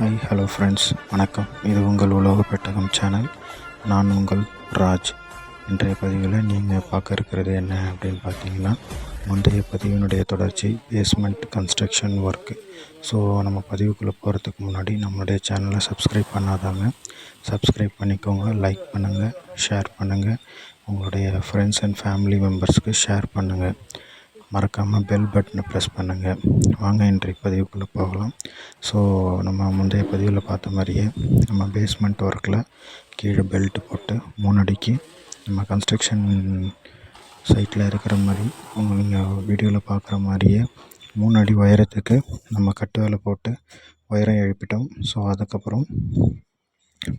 Hi hello friends வணக்கம். இது உங்கள் உலக பெட்டகம் சேனல் நான் உங்கள் ராஜ். இன்றைய பதிவில் நீங்கள் பார்க்க இருக்கிறது என்ன அப்படின்னு பார்த்தீங்கன்னா முந்தைய பதிவினுடைய தொடர்ச்சி பேஸ்மெண்ட் கன்ஸ்ட்ரக்ஷன் ஒர்க்கு ஸோ நம்ம பதிவுக்குள்ளே போகிறதுக்கு முன்னாடி நம்மளுடைய சேனலை சப்ஸ்கிரைப் பண்ணாதாங்க சப்ஸ்கிரைப் பண்ணிக்கோங்க லைக் பண்ணுங்கள் ஷேர் பண்ணுங்கள் உங்களுடைய ஃப்ரெண்ட்ஸ் அண்ட் ஃபேமிலி மெம்பர்ஸ்க்கு ஷேர் பண்ணுங்கள் மறக்காமல் பெல் பட்டனை ப்ரெஸ் பண்ணுங்கள் வாங்க இன்றைக்கு பதிவுக்குள்ளே போகலாம். ஸோ நம்ம முந்தைய பதிவில் பார்த்த மாதிரியே நம்ம பேஸ்மெண்ட் ஒர்க்கில் கீழே பெல்ட் போட்டு மூணு அடிக்கு நம்ம கன்ஸ்ட்ரக்ஷன் சைட்டில் இருக்கிற மாதிரி உங்க நீங்கள் வீடியோவில் பார்க்குற மாதிரியே மூணு அடி உயரத்துக்கு நம்ம கட்டு வேலை போட்டு உயரம் எழுப்பிட்டோம். ஸோ அதுக்கப்புறம்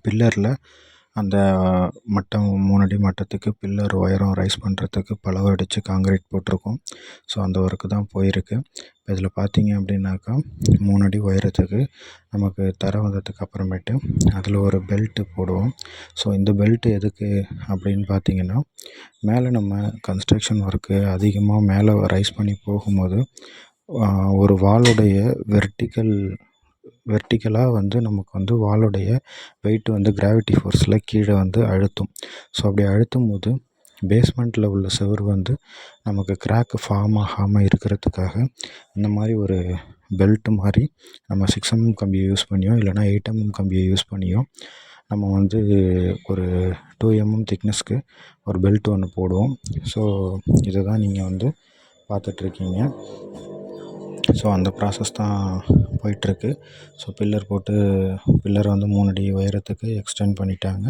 பில்லரில் அந்த மட்டம் மூணு அடி மட்டத்துக்கு பில்லர் உயரம் ரைஸ் பண்ணுறதுக்கு பலவை அடித்து காங்கிரீட் போட்டிருக்கோம். ஸோ அந்த ஒர்க்கு தான் போயிருக்கு. இப்போ இதில் பார்த்தீங்க அப்படின்னாக்கா மூணு அடி உயரத்துக்கு நமக்கு தர வந்ததுக்கு அப்புறமேட்டு அதில் ஒரு பெல்ட்டு போடுவோம். ஸோ இந்த பெல்ட்டு எதுக்கு அப்படின்னு பார்த்தீங்கன்னா மேலே நம்ம கன்ஸ்ட்ரக்ஷன் ஒர்க்கு அதிகமாக மேலே ரைஸ் பண்ணி போகும்போது ஒரு வாளுடைய வெர்டிக்கல் வெர்டிக்கலாக வந்து நமக்கு வந்து வாளுடைய வெயிட் வந்து கிராவிட்டி ஃபோர்ஸில் கீழே வந்து அழுத்தும். ஸோ அப்படி அழுத்தும் போது பேஸ்மெண்ட்டில் உள்ள சுவர் வந்து நமக்கு கிராக் ஃபார்ம் ஆகாமல் இருக்கிறதுக்காக இந்த மாதிரி ஒரு பெல்ட் மாதிரி நம்ம சிக்ஸ் எம்எம் கம்பியை யூஸ் பண்ணியோ இல்லைனா எயிட் எம்எம் கம்பியை யூஸ் பண்ணியோ நம்ம வந்து ஒரு டூ எம்எம் திக்னஸ்க்கு ஒரு பெல்ட் ஒன்று போடுவோம். ஸோ இதை தான் நீங்கள் வந்து பார்த்துட்ருக்கீங்க ஸோ அந்த ப்ராசஸ் தான் போயிட்டுருக்கு. ஸோ பில்லர் போட்டு பில்லர் வந்து மூணு அடி உயரத்துக்கு எக்ஸ்டெண்ட் பண்ணிட்டாங்க.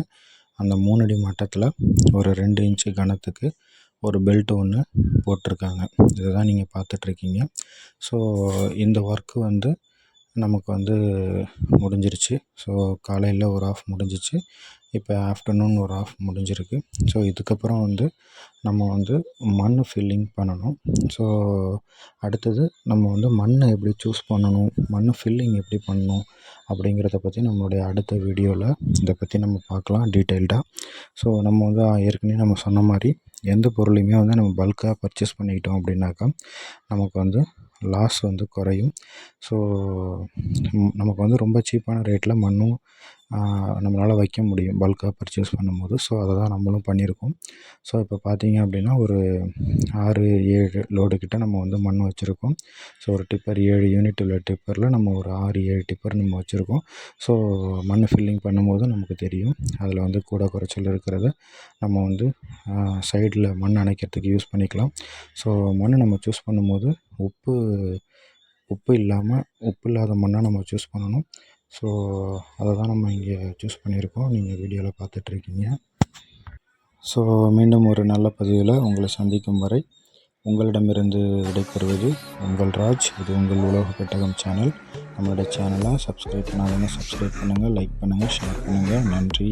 அந்த மூணு அடி மட்டத்தில் ஒரு ரெண்டு இன்ச்சு கனத்துக்கு ஒரு பெல்ட் ஒன்று போட்டிருக்காங்க. இதை தான் நீங்கள் பார்த்துட்ருக்கீங்க. ஸோ இந்த ஒர்க்கு வந்து நமக்கு வந்து முடிஞ்சிருச்சு. ஸோ காலையில் ஒரு ஆஃப் முடிஞ்சிச்சு. இப்போ ஆஃப்டர்நூன் ஒரு ஆஃப் முடிஞ்சிருக்கு. ஸோ இதுக்கப்புறம் வந்து நம்ம வந்து மண் ஃபில்லிங் பண்ணணும். ஸோ அடுத்தது நம்ம வந்து மண்ணை எப்படி சூஸ் பண்ணணும்? மண் ஃபில்லிங் எப்படி பண்ணணும்? அப்படிங்கிறத பற்றி நம்மளுடைய அடுத்த வீடியோவில் இதை பற்றி நம்ம பார்க்கலாம் டீட்டெயில்டாக ஸோ நம்ம வந்து ஏற்கனவே நம்ம சொன்ன மாதிரி எந்த பொருளையுமே வந்து நம்ம பல்காக பர்ச்சேஸ் பண்ணிக்கிட்டோம் அப்படின்னாக்கா நமக்கு வந்து லாஸ் வந்து குறையும். ஸோ நமக்கு வந்து ரொம்ப சீப்பான ரேட்டில் மண்ணும் நம்மளால் வைக்க முடியும். பல்காக பர்ச்சேஸ் பண்ணும்போது. ஸோ அதை தான் நம்மளும் பண்ணியிருக்கோம். ஸோ இப்போ பார்த்தீங்க அப்படின்னா ஒரு ஆறு ஏழு லோடு கிட்ட நம்ம வந்து மண் வச்சுருக்கோம். ஸோ ஒரு டிப்பர் ஏழு யூனிட் உள்ள டிப்பரில் நம்ம ஒரு ஆறு ஏழு டிப்பர் நம்ம வச்சுருக்கோம். ஸோ மண் ஃபில்லிங் பண்ணும்போது நமக்கு தெரியும். அதில் வந்து கூட குறைச்சல் இருக்கிறத நம்ம வந்து சைடில் மண் அணைக்கிறதுக்கு யூஸ் பண்ணிக்கலாம். ஸோ மண் நம்ம சூஸ் பண்ணும்போது உப்பு உப்பு இல்லாமல் உப்பு இல்லாத மண்ணாக நம்ம சூஸ் பண்ணணும். ஸோ அதை தான் நம்ம இங்கே சூஸ் பண்ணியிருக்கோம். நீங்கள் வீடியோவில் பார்த்துட்ருக்கீங்க. ஸோ மீண்டும் ஒரு நல்ல பதிவில் உங்களை சந்திக்கும் வரை உங்களிடமிருந்து விடைபெறுவது உங்கள் ராஜ். இது உங்கள் உலக பெட்டகம் சேனல் நம்மளோட சேனலை சப்ஸ்கிரைப் பண்ணாதவங்க சப்ஸ்கிரைப் பண்ணுங்கள் லைக் பண்ணுங்கள் ஷேர் பண்ணுங்கள் நன்றி.